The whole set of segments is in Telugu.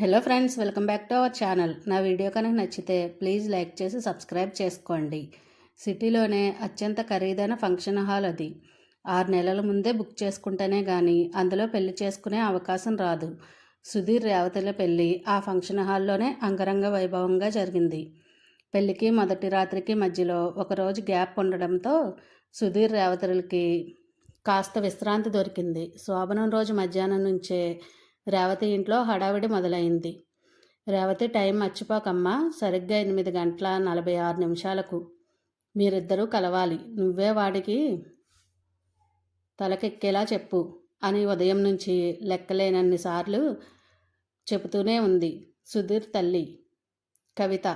Hello friends welcome back to our channel నా వీడియో కనుక నచ్చితే ప్లీజ్ లైక్ చేసి సబ్స్క్రైబ్ చేసుకోండి. సిటీలోనే అత్యంత ఖరీదైన ఫంక్షన్ హాల్ అది. ఆరు నెలల ముందే బుక్ చేసుకుంటేనే కానీ అందులో పెళ్ళి చేసుకునే అవకాశం రాదు. సుధీర్ రేవతిల పెళ్ళి ఆ ఫంక్షన్ హాల్లోనే అంగరంగ వైభవంగా జరిగింది. పెళ్ళికి మొదటి రాత్రికి మధ్యలో ఒకరోజు గ్యాప్ ఉండడంతో సుధీర్ రేవతులకి కాస్త విశ్రాంతి దొరికింది. శోభనం రోజు మధ్యాహ్నం నుంచే రేవతి ఇంట్లో హడావిడి మొదలైంది. రేవతి టైం మర్చిపోకమ్మా సరిగ్గా ఎనిమిది గంటల నలభై ఆరు నిమిషాలకు. మీరిద్దరూ కలవాలి. నువ్వే వాడికి తలకెక్కేలా చెప్పు అని ఉదయం నుంచి లెక్కలేనన్ని సార్లు చెబుతూనే ఉంది సుధీర్ తల్లి. కవిత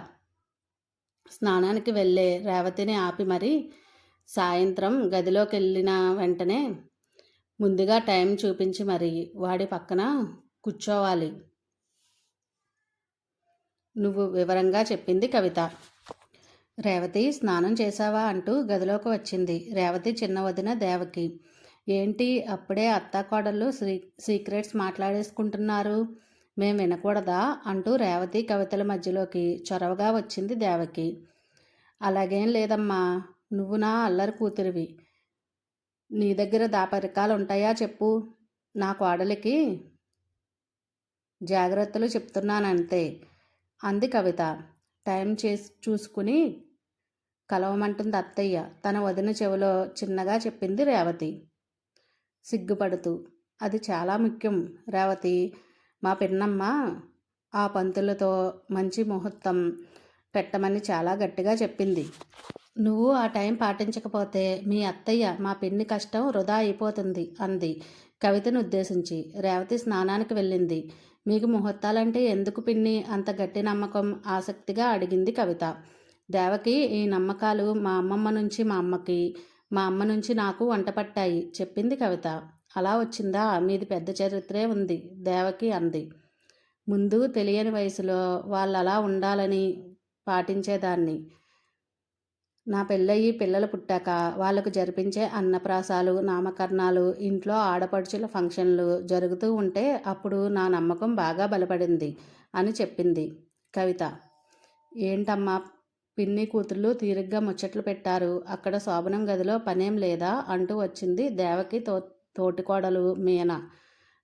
స్నానానికి వెళ్ళే రేవతిని ఆపి మరి సాయంత్రం గదిలోకి వెళ్ళిన వెంటనే ముందుగా టైం చూపించి మరి. వాడి పక్కన కూర్చోవాలి. నువ్వు వివరంగా చెప్పింది కవిత. రేవతి స్నానం చేశావా అంటూ గదిలోకి వచ్చింది. రేవతి చిన్న వదిన దేవకి. ఏంటి అప్పుడే అత్తాకోడళ్ళు సీ సీక్రెట్స్ మాట్లాడేసుకుంటున్నారు. మేము వినకూడదా అంటూ రేవతి కవితల మధ్యలోకి చొరవగా వచ్చింది దేవకి. అలాగేం లేదమ్మా నువ్వు నా అల్లరి కూతురివి. నీ దగ్గర దాపరికాలు ఉంటాయా చెప్పు. నా కోడలికి జాగ్రత్తలు చెప్తున్నానంతే. అంది కవిత. టైం చేసి చూసుకుని కలవమంటుంది అత్తయ్య. తన వదిన చెవిలో చిన్నగా చెప్పింది రేవతి. సిగ్గుపడుతూ అది చాలా ముఖ్యం రేవతి. మా పిన్నమ్మ ఆ పంతులతో మంచి ముహూర్తం పెట్టమని చాలా గట్టిగా చెప్పింది. నువ్వు ఆ టైం పాటించకపోతే మీ అత్తయ్య మా పిన్ని కష్టం వృధా అయిపోతుంది అంది కవితను ఉద్దేశించి. రేవతి స్నానానికి వెళ్ళింది. మీకు ముహూర్తాలంటే ఎందుకు పిన్ని? అంత గట్టి నమ్మకం ఆసక్తిగా అడిగింది కవిత. దేవకి ఈ నమ్మకాలు మా అమ్మమ్మ నుంచి మా అమ్మకి మా అమ్మ నుంచి నాకు వంట పట్టాయి చెప్పింది కవిత. అలా వచ్చిందా? మీది పెద్ద చరిత్రే ఉంది దేవకి అంది. ముందు తెలియని వయసులో వాళ్ళు అలా ఉండాలని పాటించేదాన్ని. నా పెళ్ళయి పిల్లలు పుట్టాక వాళ్ళకు జరిపించే అన్నప్రాసాలు నామకరణాలు ఇంట్లో ఆడపడుచుల ఫంక్షన్లు జరుగుతూ ఉంటే అప్పుడు నా నమ్మకం బాగా బలపడింది అని చెప్పింది కవిత. ఏంటమ్మా పిన్ని కూతుళ్ళు తీరిగ్గా ముచ్చట్లు పెట్టారు. అక్కడ శోభనం గదిలో పనేం లేదా అంటూ వచ్చింది దేవకి తో తోటికోడలు మీన.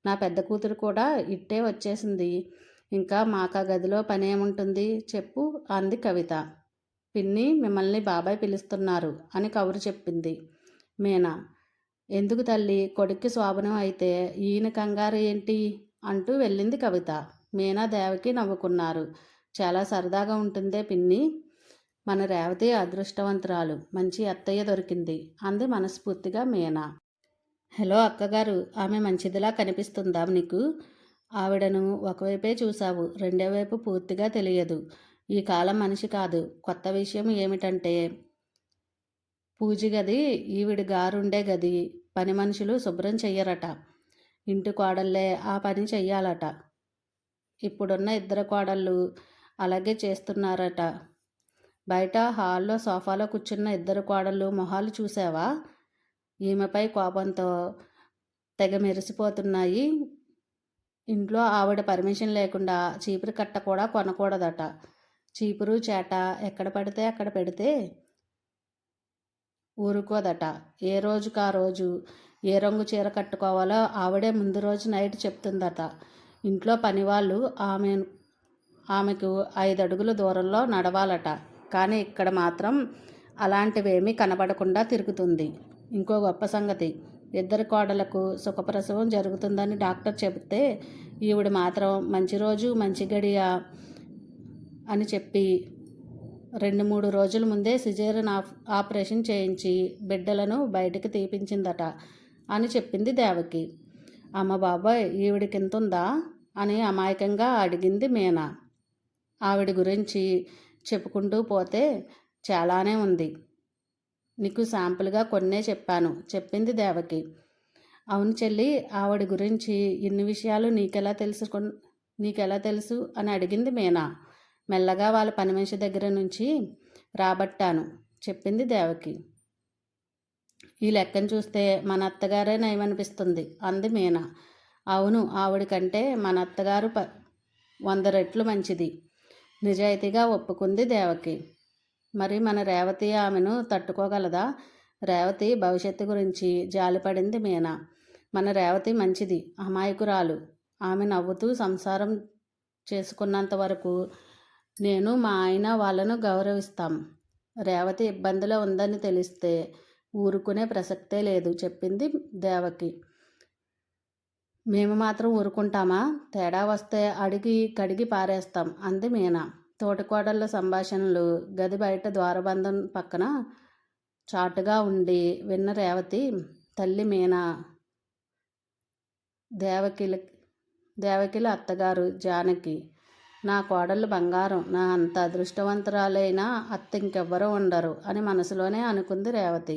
నా పెద్ద కూతురు కూడా ఇట్టే వచ్చేసింది. ఇంకా మాకా గదిలో పనేముంటుంది చెప్పు అంది కవిత. పిన్ని మిమ్మల్ని బాబాయ్ పిలుస్తున్నారు అని కబురు చెప్పింది. మీనా? ఎందుకు తల్లి? కొడుక్కి శోభనం అయితే ఈయన కంగారు ఏంటి? అంటూ వెళ్ళింది కవిత. మీనా దేవకి నవ్వుకున్నారు. చాలా సరదాగా ఉంటుందే పిన్ని? మన రేవతి అదృష్టవంతురాలు. మంచి అత్తయ్య దొరికింది అంది మనస్ఫూర్తిగా మీనా. హలో అక్కగారు ఆమె మంచిదిలా కనిపిస్తుందా నీకు? ఆవిడను ఒకవైపే చూశావు రెండో వైపు పూర్తిగా తెలియదు. ఈ కాలం మనిషి కాదు. కొత్త విషయం ఏమిటంటే పూజ గది ఈవిడి గారుండే గది పని మనుషులు శుభ్రం చెయ్యరట. ఇంటి కోడళ్ళే ఆ పని చెయ్యాలట. ఇప్పుడున్న ఇద్దరు కోడళ్ళు అలాగే చేస్తున్నారట. బయట హాల్లో సోఫాలో కూర్చున్న ఇద్దరు కోడళ్ళు మొహాలు చూసావా ఈమెపై కోపంతో తెగ మెరిసిపోతున్నాయి. ఇంట్లో ఆవిడ పర్మిషన్ లేకుండా చీపురు కట్ట కూడా కొనకూడదట. చీపురు చేట ఎక్కడ పడితే అక్కడ పెడితే ఊరుకోదట. ఏ రోజుకు ఆ రోజు ఏ రంగు చీర కట్టుకోవాలో ఆవిడే ముందు రోజు నైట్ చెప్తుందట. ఇంట్లో పనివాళ్ళు ఆమె ఆమెకు ఐదు అడుగుల దూరంలో నడవాలట. కానీ ఇక్కడ మాత్రం అలాంటివేమీ కనబడకుండా తిరుగుతుంది. ఇంకో గొప్ప సంగతి ఇద్దరు కోడలకు సుఖప్రసవం జరుగుతుందని డాక్టర్ చెబితే ఈవిడ మాత్రం మంచి రోజు మంచి గడియ అని చెప్పి రెండు మూడు రోజుల ముందే సిజేరియన్ ఆపరేషన్ చేయించి బిడ్డలను బయటకు తీపించిందట అని చెప్పింది దేవకి. అమ్మ బాబాయ్ ఈవిడికి ఉందా అని అమాయకంగా అడిగింది మీనా. ఆవిడ గురించి చెప్పుకుంటూ పోతే చాలానే ఉంది. నీకు శాంపుల్గా కొన్నే చెప్పాను చెప్పింది దేవకి. అవును చెల్లి ఆవిడ గురించి ఇన్ని విషయాలు నీకెలా తెలుసుకు నీకెలా తెలుసు అని అడిగింది మీనా. మెల్లగా వాళ్ళ పని మనిషి దగ్గర నుంచి రాబట్టాను. చెప్పింది దేవకి. ఈ లెక్కను చూస్తే మన అత్తగారే నయమనిపిస్తుంది. అంది మీనా. అవును ఆవిడ కంటే మన అత్తగారు ప వంద రెట్లు మంచిది. నిజాయితీగా ఒప్పుకుంది దేవకి. మరి మన రేవతి ఆమెను తట్టుకోగలదా? రేవతి భవిష్యత్తు గురించి జాలిపడింది మీనా. మన రేవతి మంచిది అమాయకురాలు. ఆమె నవ్వుతూ సంసారం చేసుకున్నంత వరకు నేను మా ఆయన వాళ్ళను గౌరవిస్తాం. రేవతి ఇబ్బందిలో ఉందని తెలిస్తే ఊరుకునే ప్రసక్తే లేదు చెప్పింది దేవకి. మేము మాత్రం ఊరుకుంటామా? తేడా వస్తే అడిగి కడిగి పారేస్తాం అంది మీనా. తోటికోడళ్ళ సంభాషణలు గది బయట ద్వారబంధం పక్కన చాటుగా ఉండి విన్న రేవతి తల్లి మీనా! దేవకిల దేవకిల అత్తగారు జానకి నా కోడళ్ళు బంగారం నా అంత అదృష్టవంతురాలైన అత్త ఇంకెవ్వరూ ఉండరు అని మనసులోనే అనుకుంది రేవతి.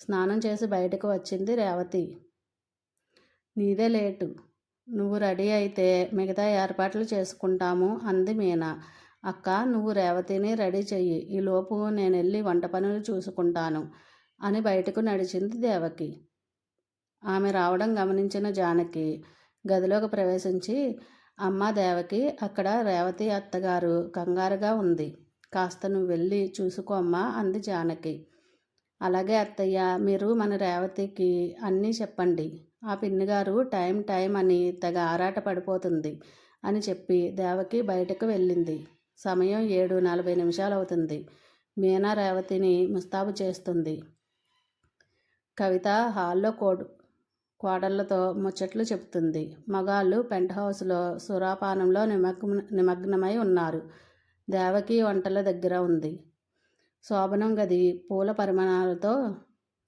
స్నానం చేసి బయటకు వచ్చింది రేవతి. నీదే లేటు. నువ్వు రెడీ అయితే మిగతా ఏర్పాట్లు చేసుకుంటాము అంది మీనా. అక్క నువ్వు రేవతిని రెడీ చెయ్యి. ఈలోపు నేను వెళ్ళి వంట పనులు చూసుకుంటాను అని బయటకు నడిచింది దేవకి. ఆమె రావడం గమనించిన జానకి గదిలోకి ప్రవేశించి అమ్మ దేవకి అక్కడ రేవతి అత్తగారు కంగారుగా ఉంది. కాస్త నువ్వు వెళ్ళి చూసుకోమ్మా అంది జానకి. అలాగే అత్తయ్య మీరు మన రేవతికి అన్నీ చెప్పండి. ఆ పిన్నిగారు టైం టైం అని తెగ ఆరాట పడిపోతుంది అని చెప్పి దేవకి బయటకు వెళ్ళింది. సమయం ఏడు నలభై నిమిషాలు అవుతుంది. మీనా రేవతిని ముస్తాబు చేస్తుంది. కవిత హాల్లో కోడు కోడళ్ళతో ముచ్చట్లు చెబుతుంది. మగాళ్ళు పెంట్ హౌస్లో సురాపానంలో నిమగ్న నిమగ్నమై ఉన్నారు. దేవకి వంటల దగ్గర ఉంది. శోభనం గది పూల పరిమాణాలతో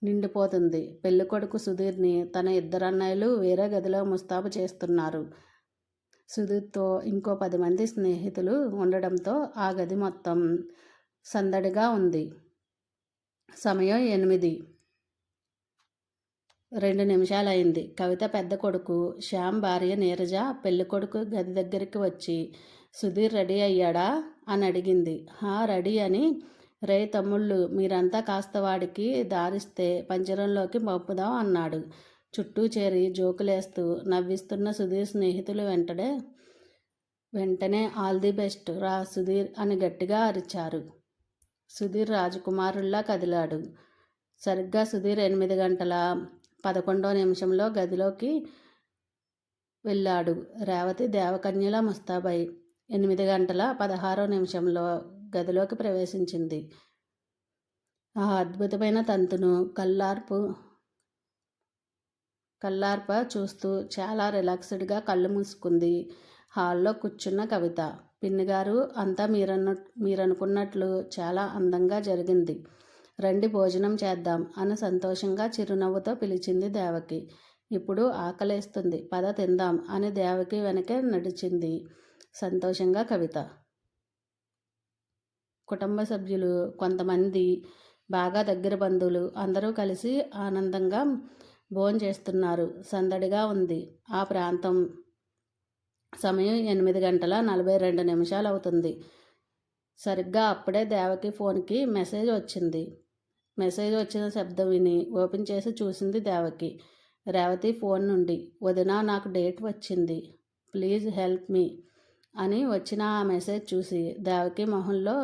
నిండిపోతుంది. పెళ్ళికొడుకు సుధీర్ని తన ఇద్దరు అన్నయ్యలు వేరే గదిలో ముస్తాబు చేస్తున్నారు. సుధీర్తో ఇంకో పది మంది స్నేహితులు ఉండడంతో ఆ గది మొత్తం సందడిగా ఉంది. సమయం ఎనిమిది. రెండు నిమిషాలైంది. కవిత పెద్ద కొడుకు శ్యామ్ భార్య నీరజ పెళ్ళి కొడుకు గది దగ్గరికి వచ్చి సుధీర్ రెడీ అయ్యాడా? అని అడిగింది. హా రెడీ అని. రే తమ్ముళ్ళు మీరంతా కాస్త వాడికి దారిస్తే పంజరంలోకి పంపుదాం అన్నాడు. చుట్టూ చేరి జోకులేస్తూ నవ్విస్తున్న సుధీర్ స్నేహితులు వెంటనే వెంటనే ఆల్ ది బెస్ట్ రా సుధీర్ అని గట్టిగా అరిచారు. సుధీర్ రాజకుమారుల్లా కదిలాడు. సరిగ్గా సుధీర్ ఎనిమిది గంటల పదకొండో నిమిషంలో గదిలోకి వెళ్ళాడు రేవతి దేవకన్యల ముస్తాబాయి ఎనిమిది గంటల పదహారో నిమిషంలో గదిలోకి ప్రవేశించింది. ఆ అద్భుతమైన తంతును కల్లార్పు కల్లార్ప చూస్తూ చాలా రిలాక్స్డ్గా కళ్ళు మూసుకుంది. హాల్లో కూర్చున్న కవిత పిన్నిగారు అంతా మీరన్న మీరనుకున్నట్లు చాలా అందంగా జరిగింది. రండి భోజనం చేద్దాం అని సంతోషంగా చిరునవ్వుతో పిలిచింది దేవకి. ఇప్పుడు ఆకలేస్తుంది పద తిందాం అని దేవకి వెనకే నడిచింది సంతోషంగా కవిత. కుటుంబ సభ్యులు కొంతమంది బాగా దగ్గర బంధువులు అందరూ కలిసి ఆనందంగా భోంచేస్తున్నారు సందడిగా ఉంది. ఆ ప్రాంతం సమయం ఎనిమిది గంటల నలభై రెండు నిమిషాలు అవుతుంది. సరిగ్గా అప్పుడే దేవకి ఫోన్కి మెసేజ్ వచ్చింది. మెసేజ్ వచ్చిన శబ్దం విని ఓపెన్ చేసి చూసింది దేవకి. రేవతి ఫోన్ నుండి వదిన నాకు డేట్ వచ్చింది. ప్లీజ్ హెల్ప్ మీ అని వచ్చిన ఆ మెసేజ్ చూసి దేవకి మొహంలో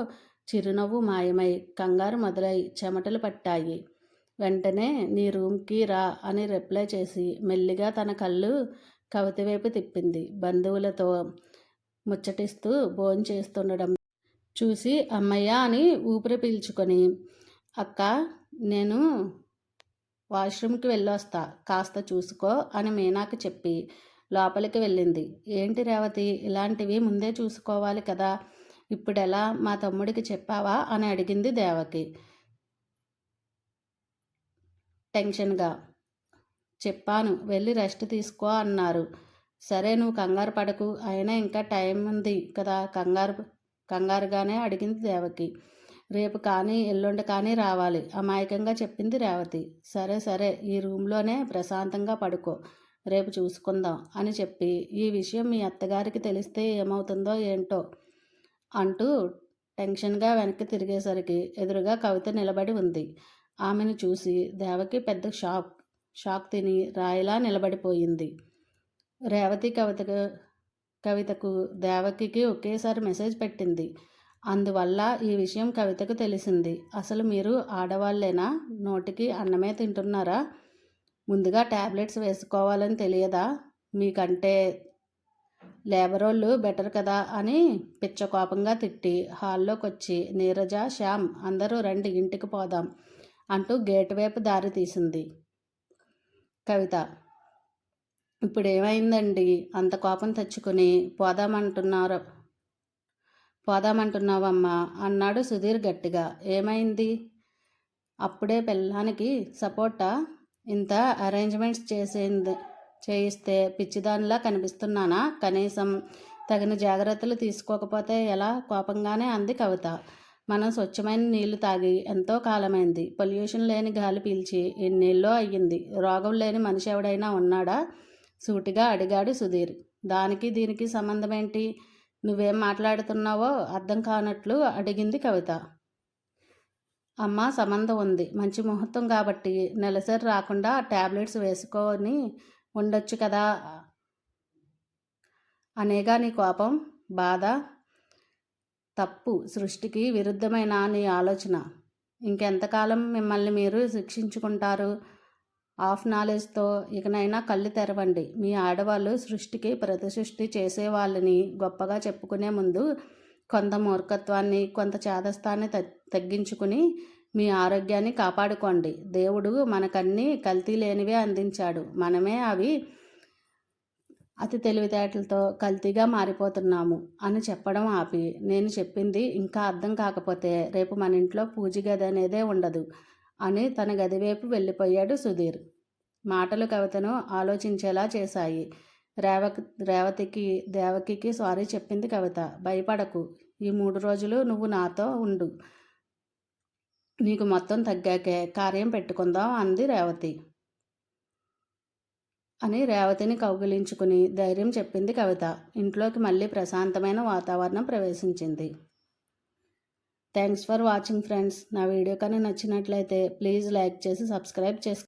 చిరునవ్వు మాయమై కంగారు మొదలై చెమటలు పట్టాయి. వెంటనే నీ రూమ్కి రా అని రిప్లై చేసి మెల్లిగా తన కళ్ళు కవిత వైపు తిప్పింది. బంధువులతో ముచ్చటిస్తూ భోంచేస్తుండడం చూసి అమ్మయ్య అని ఊపిరి పీల్చుకొని అక్క నేను వాష్రూమ్కి వెళ్ళొస్తా. కాస్త చూసుకో అని మీనాకు చెప్పి లోపలికి వెళ్ళింది. ఏంటి రేవతి? ఇలాంటివి ముందే చూసుకోవాలి కదా. ఇప్పుడెలా మా తమ్ముడికి చెప్పావా అని అడిగింది దేవకి. టెన్షన్గా చెప్పాను. వెళ్ళి రెస్ట్ తీసుకో అన్నారు. సరే నువ్వు కంగారు పడకు. అయినా ఇంకా టైం ఉంది కదా. కంగారు కంగారుగానే అడిగింది దేవకి. రేపు కానీ ఎల్లుండి కానీ రావాలి. అమాయకంగా చెప్పింది రేవతి. సరే సరే ఈ రూమ్లోనే ప్రశాంతంగా పడుకో. రేపు చూసుకుందాం అని చెప్పి. ఈ విషయం మీ అత్తగారికి తెలిస్తే ఏమవుతుందో ఏంటో అంటూ టెన్షన్గా వెనక్కి తిరిగేసరికి ఎదురుగా కవిత నిలబడి ఉంది. ఆమెను చూసి దేవకి పెద్ద షాక్ షాక్ తిని రాయిలా నిలబడిపోయింది. రేవతి కవితకు కవితకు దేవకికి ఒకేసారి మెసేజ్ పెట్టింది. అందువల్ల ఈ విషయం కవితకు తెలిసింది. అసలు మీరు ఆడవాళ్ళేనా? నోటికి అన్నమే తింటున్నారా? ముందుగా ట్యాబ్లెట్స్ వేసుకోవాలని తెలియదా? మీకంటే లేబరోళ్ళు బెటర్ కదా అని పిచ్చ కోపంగా తిట్టి హాల్లోకి వచ్చి నీరజ శ్యామ్ అందరూ రండి ఇంటికి పోదాం అంటూ గేట్ వైపు దారి తీసింది కవిత. ఇప్పుడు ఏమైందండి అంత కోపం తెచ్చుకుని పోదామంటున్నారు. పోదామంటున్నావమ్మా అన్నాడు సుధీర్ గట్టిగా. ఏమైంది? అప్పుడే పిల్లానికి సపోర్టా? ఇంత అరేంజ్మెంట్స్ చేసింది చేయిస్తే పిచ్చిదానిలా కనిపిస్తున్నానా? కనీసం తగిన జాగ్రత్తలు తీసుకోకపోతే ఎలా? కోపంగానే అంది కవిత. మనం స్వచ్ఛమైన నీళ్ళు తాగి ఎంతో కాలమైంది. పొల్యూషన్ లేని గాలి పీల్చి ఎన్నేళ్ళో అయ్యింది. రోగం లేని మనిషి ఎవడైనా ఉన్నాడా? సూటిగా అడిగాడు సుధీర్. దానికి దీనికి సంబంధం ఏంటి నువ్వేం మాట్లాడుతున్నావో అర్థం కానట్లు అడిగింది కవిత. అమ్మ సంబంధం ఉంది. మంచి ముహూర్తం కాబట్టి నెలసరి రాకుండా ట్యాబ్లెట్స్ వేసుకొని ఉండొచ్చు కదా? అనేగా నీ కోపం బాధ తప్పు సృష్టికి విరుద్ధమైన నీ ఆలోచన? ఇంకెంతకాలం మిమ్మల్ని మీరు శిక్షించుకుంటారు? ఆఫ్ నాలెడ్జ్తో ఇకనైనా కళ్ళు తెరవండి. మీ ఆడవాళ్ళు సృష్టికి ప్రతిసృష్టి చేసే వాళ్ళని గొప్పగా చెప్పుకునే ముందు కొంత మూర్ఖత్వాన్ని కొంత చేదస్థాన్ని తగ్గించుకుని మీ ఆరోగ్యాన్ని కాపాడుకోండి. దేవుడు మనకన్నీ కల్తీ లేనివే అందించాడు. మనమే అవి అతి తెలివితేటలతో కల్తీగా మారిపోతున్నాము అని చెప్పడం ఆపి నేను చెప్పింది ఇంకా అర్థం కాకపోతే రేపు మన ఇంట్లో పూజ గది అనేదే ఉండదు. అని తన గదివైపు వెళ్ళిపోయాడు సుధీర్. మాటలు కవితను ఆలోచించేలా చేశాయి. రేవ రేవతికి దేవకికి సారీ చెప్పింది కవిత. భయపడకు. ఈ మూడు రోజులు నువ్వు నాతో ఉండు. నీకు మొత్తం తగ్గాకే. కార్యం పెట్టుకుందాం అంది రేవతి. అని రేవతిని కౌగిలించుకుని ధైర్యం చెప్పింది కవిత. ఇంట్లోకి మళ్ళీ ప్రశాంతమైన వాతావరణం ప్రవేశించింది. థ్యాంక్స్ ఫర్ వాచింగ్ ఫ్రెండ్స్ నా వీడియో కానీ నచ్చినట్లయితే ప్లీజ్ లైక్ చేసి సబ్స్క్రైబ్ చేసుకో